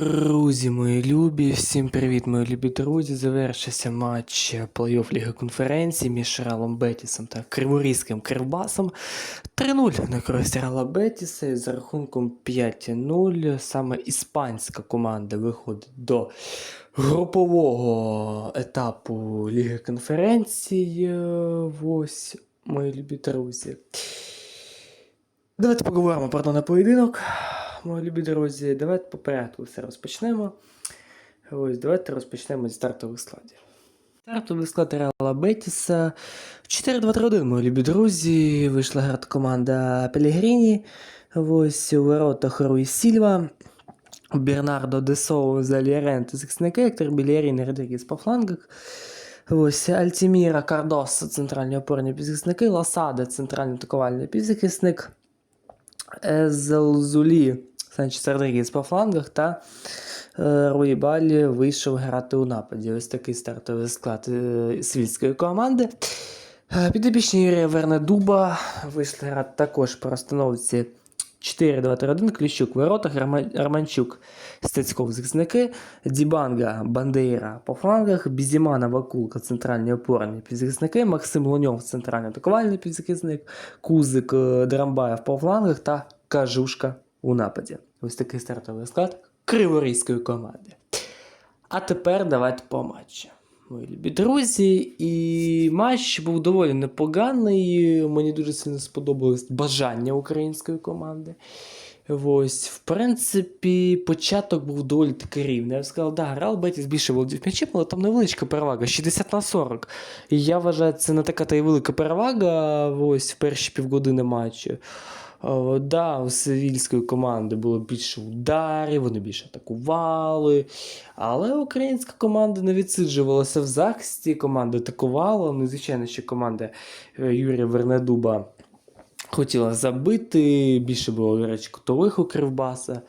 Друзі, мої любі, всім привіт, мої любі друзі. Завершився матч плей-офф Ліги конференції між Реалом Бетісом та Криворізьким Кривбасом. 3-0 на користь Реала Бетіса і за рахунком 5-0. Саме іспанська команда виходить до групового етапу Ліги конференції. Ось, мої любі друзі. Давайте поговоримо про даний поєдинок. Мої любі друзі, давайте по порядку все розпочнемо. Ось, давайте розпочнемо зі стартових складів. Стартовий склад Реала Бетіса 4-2-3-1, мої любі друзі. Вийшла грати команда Пелігріні. Ось у воротах Руї Сільва. Бернардо де Соуза, Ліоренто захисники, Ектор Білєрін, Родрігес по флангах. Ось Альтіміра, Кардос, центральні опорні півзахисники, Ласада, центральний атакувальний півзахисник. Езелзулі, Санчес Родрігес по флангах та Руїбалі вийшов грати у нападі. Ось такий стартовий склад е, світської команди. Е, Підопічні Юрія Вернедуба вийшли грати також по розстановці 4-2-3-1, Кліщук воротах, Арманчук, Стецьков захисники, Дібанга, Бандейра по флангах, Бізімана, Вакулка, центральні опорні півзахисники, Максим Луньов, центральний атакувальний півзахисник, Кузик, е, Драмбаєв по флангах та Кажушка у нападі. Ось такий стартовий склад криворізької команди. А тепер давайте по матчу. Мої любі друзі, і матч був доволі непоганий. Мені дуже сильно сподобалось бажання української команди. Ось, в принципі, початок був доволі таки рівний. Я б сказав, да, Реал Бетіс більше володів м'ячем, але там невеличка перевага 60 на 40. І я вважаю, це не така та й велика перевага ось в перші півгодини матчу. О, да, у севільської команди було більше ударів, вони більше атакували. Але українська команда не відсиджувалася в захисті, команда атакувала. Ну, звичайно, що команда е, Юрія Вернедуба хотіла забити. Більше було, речі, котових у Кривбаса.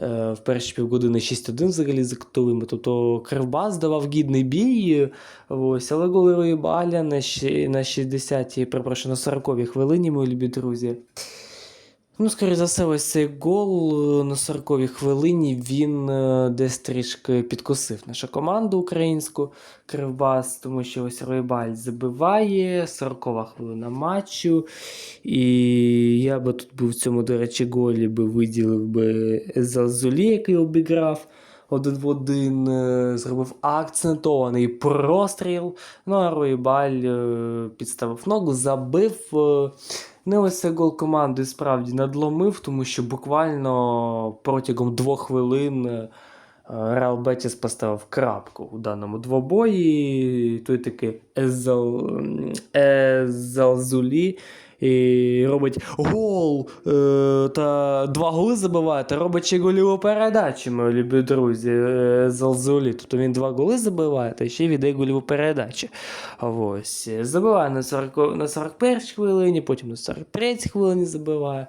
Е, В перші півгодини 6-1 взагалі за котовими. Тобто Кривбас давав гідний бій. Ось, але голи щ- на 60-й, перепрошую, на 40-й хвилині, мої любі друзі. Ну, скоріше за все, ось цей гол е, на 40-й хвилині він е, десь трішки підкосив нашу команду українську Кривбас, тому що ось Ройбаль забиває, 40-та хвилина матчу. І я би тут був в цьому, до речі, голі би виділив би Залзулі, який обіграв. Один в один е, зробив акцентований простріл. Ну а Ройбаль е, підставив ногу, забив. Не гол команди справді надломив, тому що буквально протягом двох хвилин е, Реал Бетіс поставив крапку у даному двобої. Той таки Езелзулі. Езалзулі і робить гол е, та два голи забиває, та робить ще голіву передачу, мої любі друзі, Езалзулі. Тобто він два голи забиває, та ще віддає голіву передачу. Ось. Забиває на 40, на 41 хвилині, потім на 43 хвилині забиває.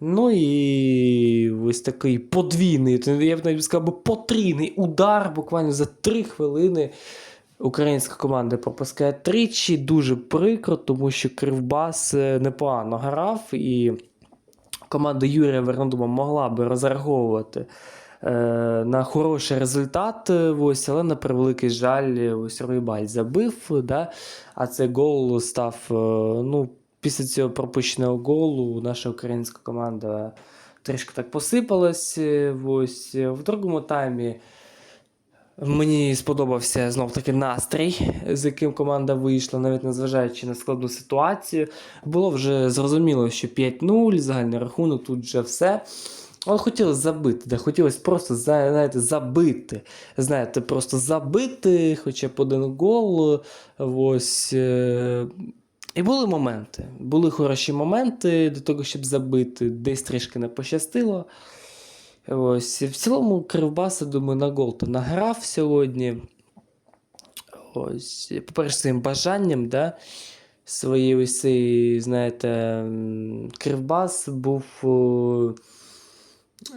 Ну і ось такий подвійний, я б навіть сказав, потрійний удар буквально за 3 хвилини. Українська команда пропускає тричі. Дуже прикро, тому що Кривбас е, непогано грав, і команда Юрія Вернодума могла би розраховувати е, на хороший результат, е, ось, але на превеликий жаль, ось Ройбаль забив. Да? А цей гол став. ну, після цього пропущеного голу наша українська команда трішки так посипалась. Ось. В другому таймі. Мені сподобався знов таки настрій, з яким команда вийшла, навіть незважаючи на складну ситуацію. Було вже зрозуміло, що 5-0, загальний рахунок, тут вже все. Але хотілося забити, да, хотілося просто знаєте, забити. Знаєте, просто забити, хоча б один гол. Ось. е, І були моменти. Були хороші моменти до того, щоб забити. Десь трішки не пощастило. Ось, в цілому Кривбас, думаю, на гол то награв сьогодні. Ось, по-перше, своїм бажанням, да, своєї ось цієї, знаєте, Кривбас був.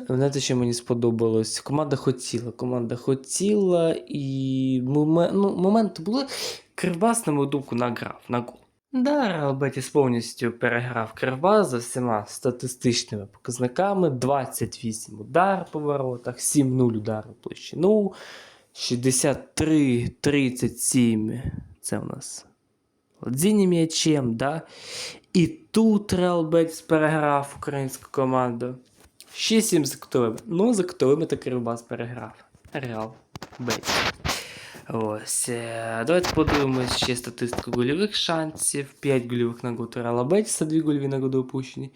Знаєте, що мені сподобалось? Команда хотіла. Команда хотіла, і момен, ну, моменти були. Кривбас, на мою думку, награв на гол. Да, Реал Бетіс повністю переграв Кривбас за всіма статистичними показниками. 28 удар по воротах, 7-0 удар у площину, 63-37. Це у нас Ладзіні м'ячем, да? І тут Реал Бетіс переграв українську команду. 6-7 за кутовими. Ну, за кутовими то Кривбас переграв. Реал Бетіс. Ось. е, Давайте подивимось ще статистику гольових шансів. 5 гольових нагод у Реала Бетіса, 2 гольові нагоди опущені.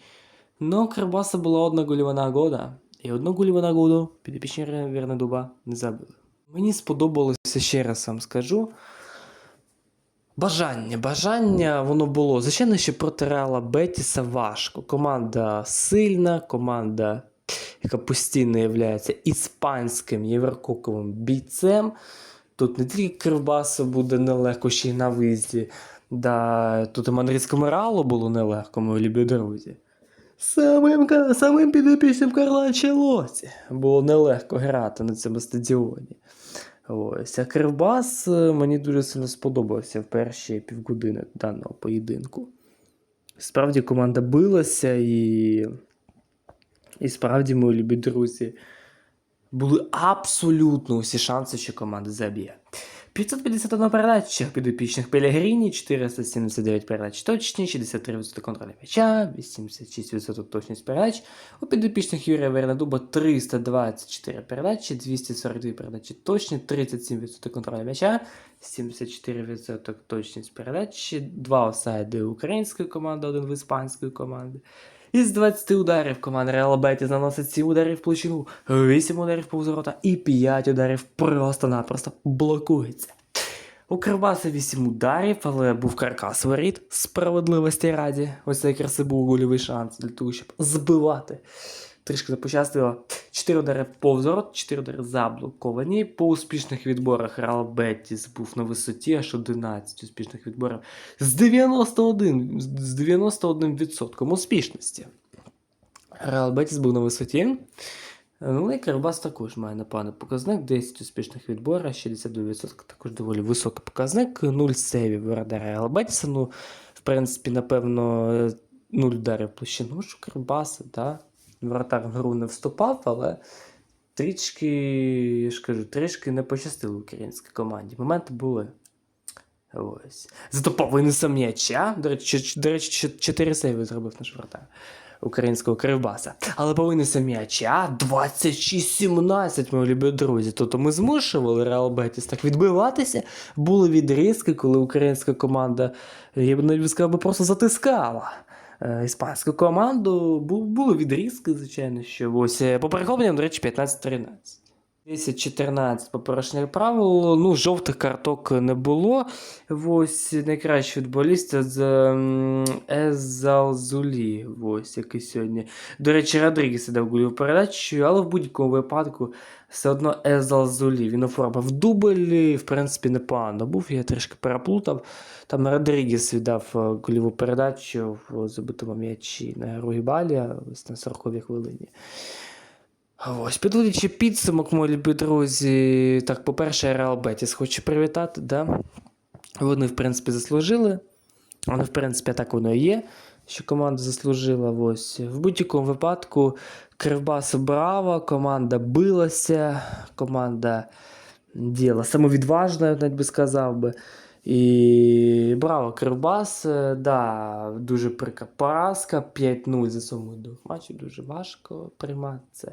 У Кривбаса була одна гольова нагода. І одну гольову нагоду підопічні Вернедуба не забили. Мені сподобалося, ще раз вам скажу. Бажання, бажання воно було. Звичайно, що проти Реала Бетіса важко. Команда сильна, команда, яка постійно є іспанським єврококовим бійцем. Тут не тільки Кривбасу буде нелегко, ще й на виїзді. Да, тут і мадридському Реалу було нелегко, мої любі друзі. Самим, самим підопічним Карла Анчелоті було нелегко грати на цьому стадіоні. Ось. А Кривбас е, мені дуже сильно сподобався в перші півгодини даного поєдинку. Справді команда билася і. І справді, мої любі друзі, були абсолютно усі шанси, що команда заб'є. 551 передача підопічних Пелегріні, 479 передач точні, 63% контролю м'яча, 86% точність передач. У підопічних Юрія Вернедуба 324 передачі, 242 передачі точні, 37% контролю м'яча, 74% точність передачі, 2 офсайди української команди, один в іспанської команди. Із 20 ударів команда Реал Бетіс наносить 7 ударів в площину, 8 ударів повз і 5 ударів просто-напросто блокується. У Кривбаса 8 ударів, але був каркас воріт справедливості раді. Ось якраз і був гольовий шанс для того, щоб збивати. Трішки не пощастило. 4 удари повз ворот, 4 удари заблоковані. По успішних відборах Реал Бетіс був на висоті аж 11 успішних відборів з 91, з 91% успішності. Реал Бетіс був на висоті. Ну, і Кривбас також має непоганий показник. 10 успішних відборів, 62%, також доволі високий показник. 0 сейвів ворота Реал Бетіса. Ну, в принципі, напевно, 0 ударів площину у Кривбаса? Воротар в гру не вступав, але трішки, я ж кажу, трішки не пощастило українській команді. Моменти були. Ось. Зато по винесу м'яча. До речі, до речі, 4 сейви зробив наш вратар українського кривбаса. Але по винесу м'яча 26-17, мої любі друзі. Тобто ми змушували Реал Бетіс так відбиватися. Були відрізки, коли українська команда, я б навіть сказав, просто затискала. Е, Іспанську команду Бу- були відрізки, звичайно, що ось е, по перехопленням, до речі, 15-13. 10-14 по порушенню правил. Ну, жовтих карток не було. Ось найкращий футболіст з Езалзулі, ось який сьогодні. До речі, Родрігес дав гольову передачу, але в будь-якому випадку все одно Езалзулі. Він оформив дубль, в принципі, непогано був. Я трішки переплутав. Там Родрігес віддав е, гольову передачу в забитому м'ячі на Ругібалі, ось на 40-й хвилині. Ось, підводячи підсумок, мої любі друзі. Так, по-перше, Реал Бетіс хочу привітати, да? Вони, в принципі, заслужили. Вони, в принципі, так воно і є, що команда заслужила. Ось. В будь-якому випадку Кривбас браво, команда билася, команда діяла самовідважно, я навіть би сказав би. І браво, Кривбас, е, да, дуже прикра поразка, 5-0 за сумою двох матчів, дуже важко приймати це.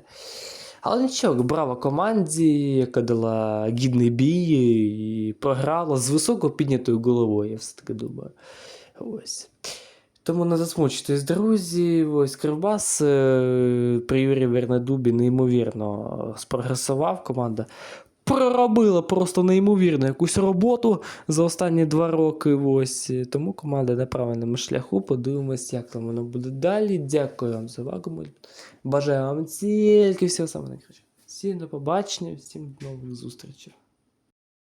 Але нічого, браво команді, яка дала гідний бій і програла з високо піднятою головою, я все-таки думаю. Ось. Тому не засмучуйтесь, друзі. Ось Кривбас е, при Юрії Вернедубі неймовірно спрогресував. Команда проробила просто неймовірну якусь роботу за останні два роки. Ось. Тому команда на правильному шляху. Подивимось, як там воно буде далі. Дякую вам за увагу. Бажаю вам тільки всього самого. Всім до побачення, всім нових зустрічей.